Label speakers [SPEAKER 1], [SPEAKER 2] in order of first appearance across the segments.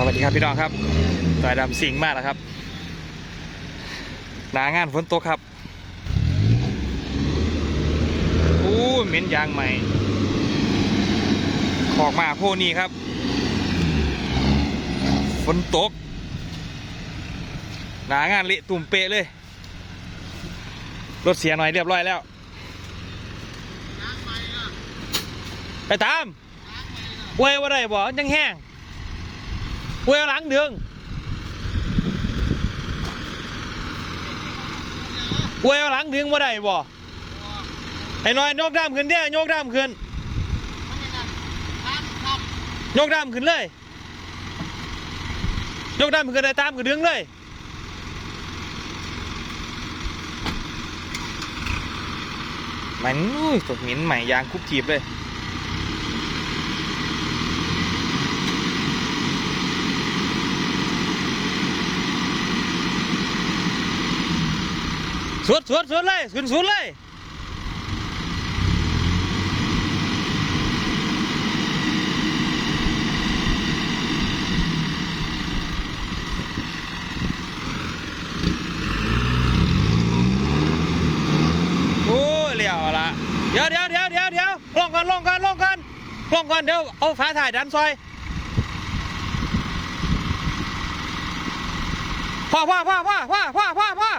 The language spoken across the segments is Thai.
[SPEAKER 1] สวัสดีครับพี่น้องครับต่อยดำสิงห์มากแล้วครับหนางานฝนตกครับอู้เหม็นยางใหม่ ขอกมาโพนี่ครับ ฝนตกหนางานเละตุ่มเปะเลย รถเสียหน่อยเรียบร้อยแล้ว ไปตามเว้ยว่าไรบ่ยังแห้ง เว้าหลังเดืองเว้าหลังเดืองว่าไรบ่ไอ้น้อยยกด้ามขึ้นเด้อยกด้ามขึ้นยกด้ามขึ้นเลยยกด้ามขึ้นได้ตามขึ้นเดืองเลยมันอุ้ยตกหมินใหม่ยางคุบจีบเลย สวดสวดสวดเลยขึ้นสวดเลยโอ้เลี้ยวละเดี๋ยวเดี๋ยวเดี๋ยวเดี๋ยวเดี๋ยวลงก่อนลงก่อนลงก่อนลงก่อนเดี๋ยวเอาฝาถ่ายดันซอยพ่อพ่อพ่อพ่อพ่อพ่อพ่อพ่อ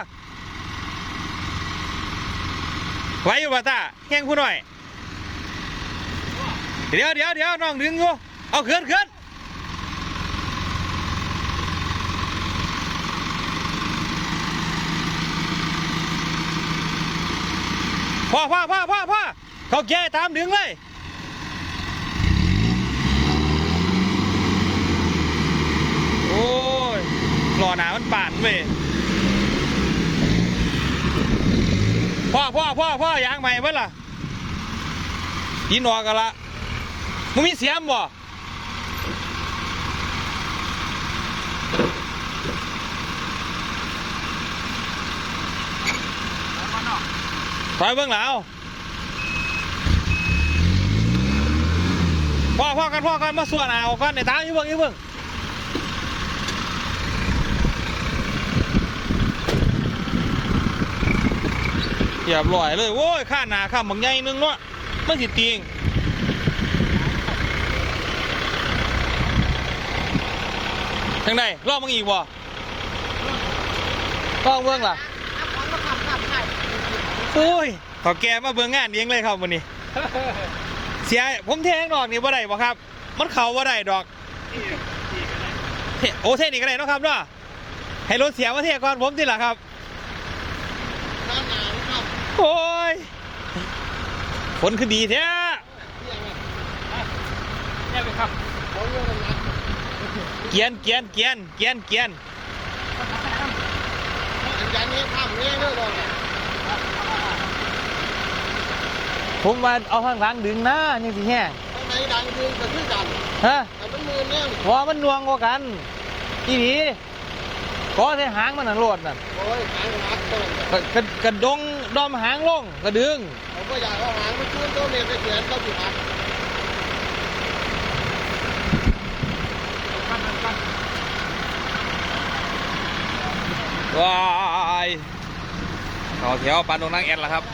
[SPEAKER 1] ไหวอยู่ป่ะตาแห้งผู้หน่อย เดี๋ยวเดี๋ยวเดี๋ยวน้องดึงอยู่เอาขึ้นขึ้นพ่อพ่อพ่อพ่อพ่อเขาแก่ตามดึงเลย โอ้ยรอหนามันปานเว้ย พ่อพ่อพ่อพ่อยางใหม่เพิ่นล่ะยินออกกันละมึงมีเสียมบ่ถอยเบิ่งแล้วพ่อพ่อกันพ่อกันมาส่วนเอาก่อนในตาอยู่เบิ่งอยู่เบิ่ง รียบร้อยเลยโว้ยข้าหนาข้ามบางใหญ่นึงเนาะมันสิตีงทางใดรอบมึงอีกบ่รอบเบิ่งล่ะโอ้ยขอแกมาเบิ่งงานเองเลยครับวันนี้ เสียผมเทงดอกนี่บ่ได้บ่ครับ มันเขาบ่ได้ดอกเทโอ้เทนี่ก็ได้เนาะครับเนาะให้รถเสียมาเทก่อนผมทีหละครับ โอ้ยฝนคือดีแท้
[SPEAKER 2] เนี่ยไปครับ
[SPEAKER 1] เกียนเกียนเกียนเกียนเกียน
[SPEAKER 2] ยันนี้ทำเนี่ยเรื่องอะไร
[SPEAKER 1] ผมมาเอาข้างหลังดึงนะยังสิแห้ง
[SPEAKER 2] ข้างในดังยืนกับที่กัน
[SPEAKER 1] ฮะ
[SPEAKER 2] แต่มันมือเนี่ย
[SPEAKER 1] ว่ามันนวงกว่ากันอีนีก็ใส่หางมันน่ะโลดน่ะ
[SPEAKER 2] โอ้ยหางหักต้น
[SPEAKER 1] กระกระกระดง ดอมหางลงกระดึง
[SPEAKER 2] ผมก็อยากเอาหางมันขึ้นต้นเมียไปเขียนก็ผิดหัก
[SPEAKER 1] ว้ายเอาแถวปานดงนางแอดละครับ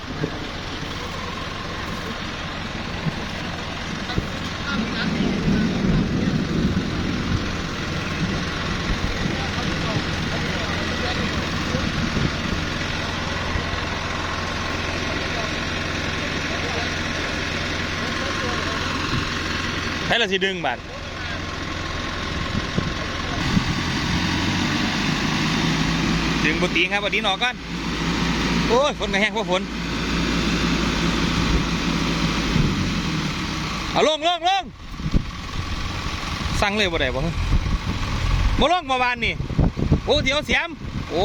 [SPEAKER 1] ให้เรสิดึงบัดดึงบตีครับบตีนออกก่อน โอ้ยฝนก็แห้งเพราะฝนเอาลงลงลงสั่งเลยบ่ได้บ่บ่ลงมาบานนี่ โอ้เดี๋ยวเสียม โอ้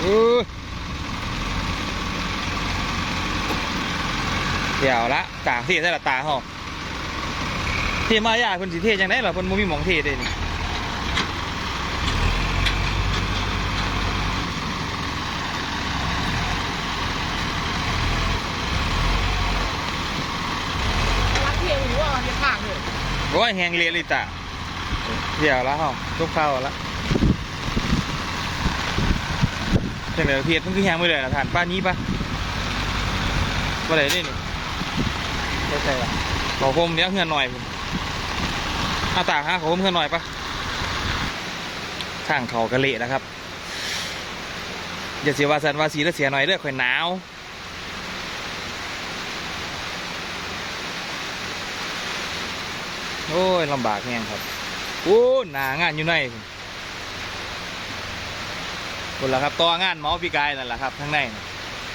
[SPEAKER 1] เออเดี๋ยวละตาทีใส่ละตาห่อ เทีมายาเพิ่นสิเทจังได๋ล่ะเพิ่นบ่มีหม่องเทเด้นี่
[SPEAKER 2] รักเที่ยวหัวเนี่ยข้างเลย
[SPEAKER 1] โอ้ยแหงเรียลิตาเดี๋ยวแล้วเหรอทุกข้าวแล้วจังเลยเพียรมันคือแหงมือเลยนะทานป้านี้ปะว่าไหนนี่นี่ไม่ใช่ละขอผมเนี้ยเงินหน่อยผมเอาตาฮะขอผมเงินหน่อยปะทางเขากะเละนะครับอย่าเสียว่าสันว่าสีแล้วเสียหน่อยเด้อข่อยหนาวโอ้ยลำบากแห้งครับโอ้หนางานอยู่ในคนละครับต่องานหมอพี่กายนั่นแหละครับข้งใน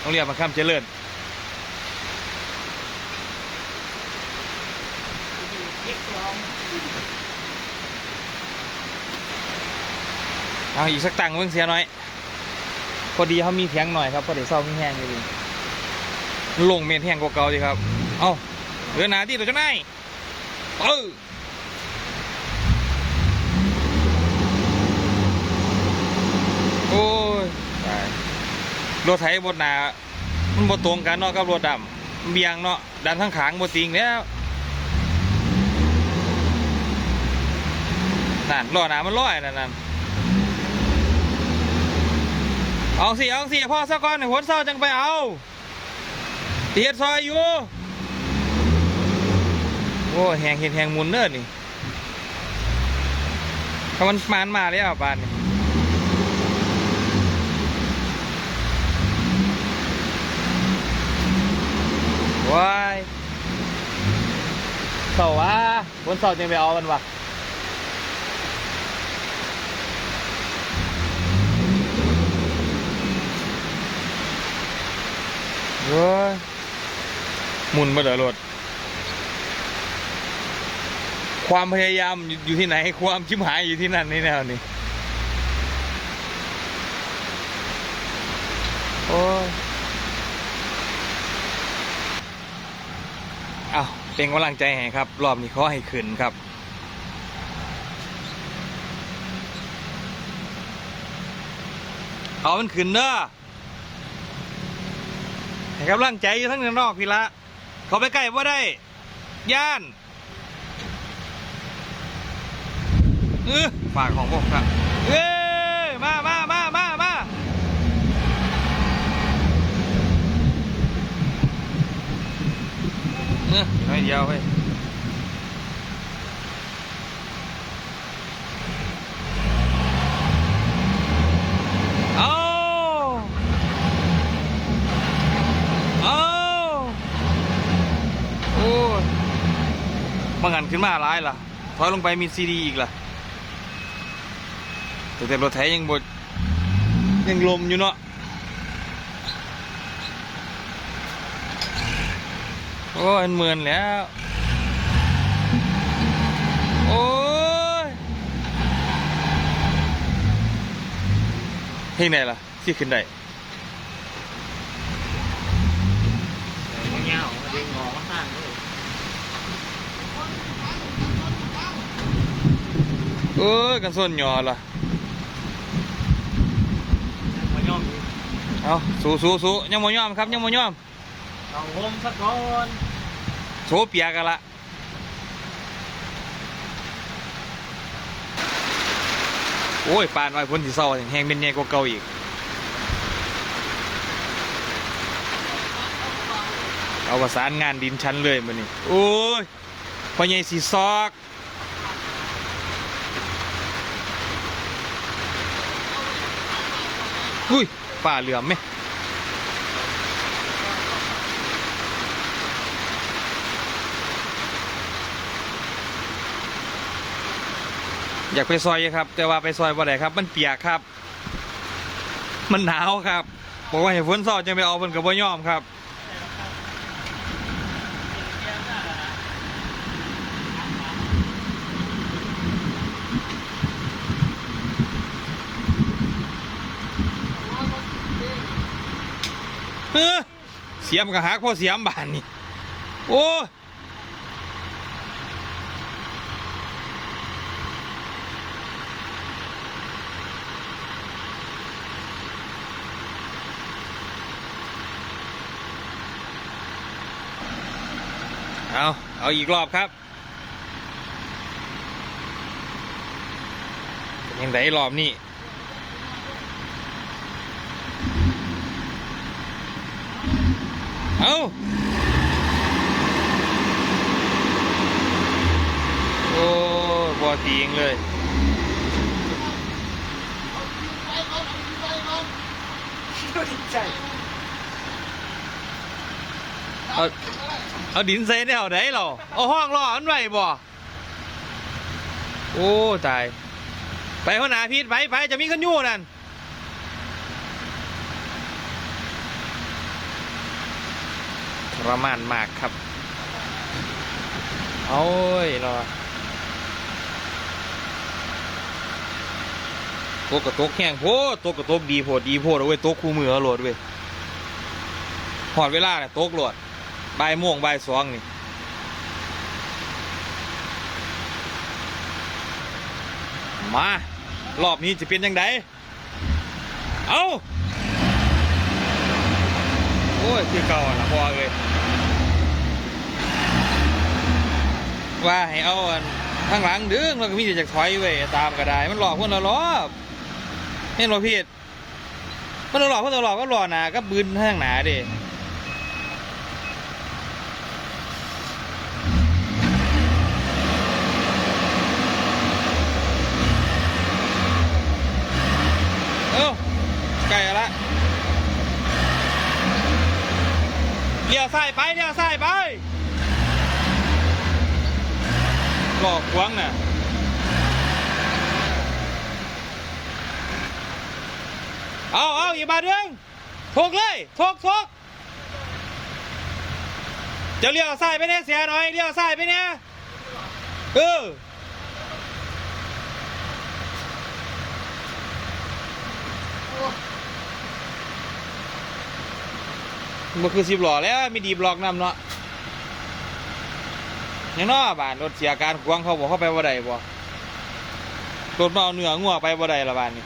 [SPEAKER 1] ต้องเรียกมาข้ามเจริญ เอาอีกสักตังค์เพิ่งเสียหน่อย พอดีเขามีเถียงหน่อยครับพอดีเศร้ามีแห้งอยู่ดีลงเมนแห้งกว่าเก่าดีครับ เอาเรือหนาที่ตัวเจ้านายเออโอ้ยรถไถบนหนามันบ่ตรงกันเนาะกับรถดำเบียงเนาะดันทั้งขางบ่ติงแล้ว นั่นล้อหนามันลอยนั่นนั่นเอาสิเอาสิพ่อซะก่อนห้หัวเศร้าจังไปเอาเตียดซอยอยู่โอ้แหงเห็นแหงหมุนเนิดนี่ถ้ามันมานมาแล้วปานนี่ว้ายเสาว่าบนเสาจะไปเอามันวะ เว้ยหมุนมาเดือรถความพยายามอยู่ที่ไหน ความชิมหายอยู่ที่นั่นนี่แนวนี้โอ้ยอ้าเป็นกำลังใจให้ครับ รอบนี้ขอให้ขึ้นครับเอามันขึ้นเด้อ ให้กำลังใจอยู่ทั้งในนอกพี่ละ เขาไปใกล้ว่าได้ ย่านเออฝากของผมครับเอ้มามามามามาเออไม่เดียวเว้ยเอาเอาโอ้ยบางอัน ขึ้นมาหลายล่ะ ถอยลงไปมีซีดีอีกล่ะแต่แต่รถไถยังบดยังลมอยู่เนาะโอ้ยเหมือนแล้ว โอ้ยเฮ้ยไหนล่ะที่ขึ้นได้
[SPEAKER 2] มันเงาดึงงอข้างเลย
[SPEAKER 1] เอ้ยกันส้นหยอล่ะ
[SPEAKER 2] มันย่อม
[SPEAKER 1] เอาสู้สู้สู้ยังบ่ยอมครับยังบ่ยอม
[SPEAKER 2] เอาโฮมสักก่อน
[SPEAKER 1] โซเปียกันละโอ้ยปานไว้พ้นที่เศร้าแห้งเป็นใหญ่กว่าเก่าอีก เอาประสานงานดินชั้นเลยมันนี่โอ้ยพ่อใหญ่สีซอก อุ้ยป่าเหลือมไหมอยากไปซอยครับ แต่ว่าไปซอยบ่ได้ครับ มันเปียกครับ มันหนาวครับบอกว่าเห็นฝนซอจะไปเอาฝนกับบ่ยอมครับ เฮ้อเสียมกระหักเพราะเสียมบานนี่ โอ้เอาเอาอีกรอบครับยังไงรอบนี้ เอาโอ้บอทีงเลยเอาเอาดินใส่แนวไหนเราเอาห้องรอมันไว้บ่โอ้ ตาย ไปหัวหน้าพีดไปไปจะมีกันยู่นั่น รมานมากครับโอ้ยรอตกกระตกแห้งโพดตกกระตกดีโพดดีโพดเอาไว้ยตกคู่มืออาโหลดเว้ยหอดเวลาเนี่ยตกโหลดบ่ายโมงบ่ายสองนี่มารอบนี้จะเป็นยังไงเอาโอ้ยคือเก่าอะละพอเลย ว่าให้เอาอันข้างหลังดึงแล้วก็มีแต่จากถอยเว้ยตามก็ได้ มันหลอกคนละรอบเห็นบ่พี่มันหลอกคนละรอบก็หลอกหนาก็บืนข้างหนาดิเอ้าใกล้แล้วละเลี้ยวซ้ายไปเลี้ยวซ้ายไป อกขวางน่ะเอาเอาอย่ามาเรื่องทกเลยทกทกจะเลี้ยวซ้ายไปเนี่ยเสียหน่อยเลี้ยวซ้ายไปเนี่ยเออมันคือสิบหล่อแล้วมีดีบล็อกนำเนาะ ยังน้อบานรถเสียการขวางเขาบอกเข้าไปว่าใดบ่รถมาเอาเนื้องัวไปว่าใดละบานนี่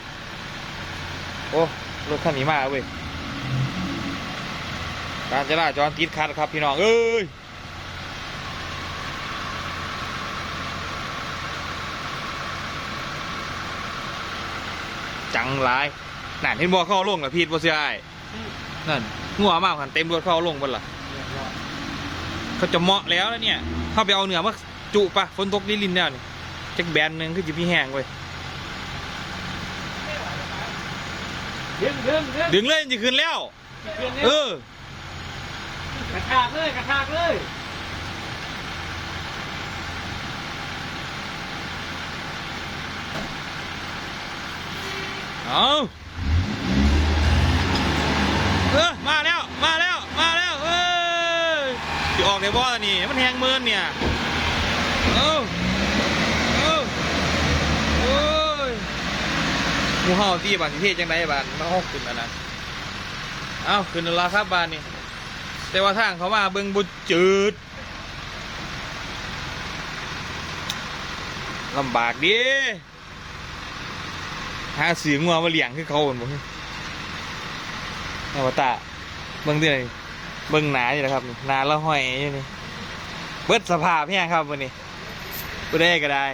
[SPEAKER 1] โอ้รถคันนี้มาเว้ยการจราจรติดขัดครับพี่น้องเอ้ยจังไรนั่นเห็นบ่เข้าลงแล้วพีดบ่เสียอ้ายนั่นงัวมากหันเต็มรถเข้าลงเบนล่ะเขาจะเหมาะแล้วนะเนี่ย เข้าไปเอาเนื้อมาจุปะฝนตกลิลินแล้วนี่จักแบนหนึ่งคือจะพี่แห้งเว้ย
[SPEAKER 2] ดึงดึงดึง
[SPEAKER 1] ดึงเลยจะขึ้นแล้ว เออ
[SPEAKER 2] กระชากเลยกระชากเลย
[SPEAKER 1] เอาเออมาแล้ว มาแล้วมาแล้วเอ้ย ออกในบ่นี่ มันแหงเมินเนี่ยเอ้าเอ้าโอ้ยหมูเห่าที่บานสิเทศจังไดบานมาหกขึ้นอันนั้นเอ้าขึ้นแล้วล่ะครับบานนี่แต่ว่าทางเขามาเบิ่งบุจืดลำบากดิหาสืองัวมาเลี้ยงคือเขาหมดบ่เอาวตาเบิ่งเดือน เบิ่งหนาอยู่นะครับนี่หนาละห้อยอยู่นี่เบิดสภาพเนี่ยครับวันนี้ก็ได้ก็ได้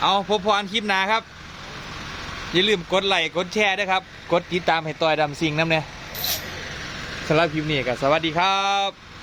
[SPEAKER 1] เอาพบพรคลิปหนาครับ อย่าลืมกดไลค์กดแชร์ด้วยครับ กดติดตามให้ต่อยดำซิงน้ำเนี่ยสำหรับคลิปนี้ก็สวัสดีครับ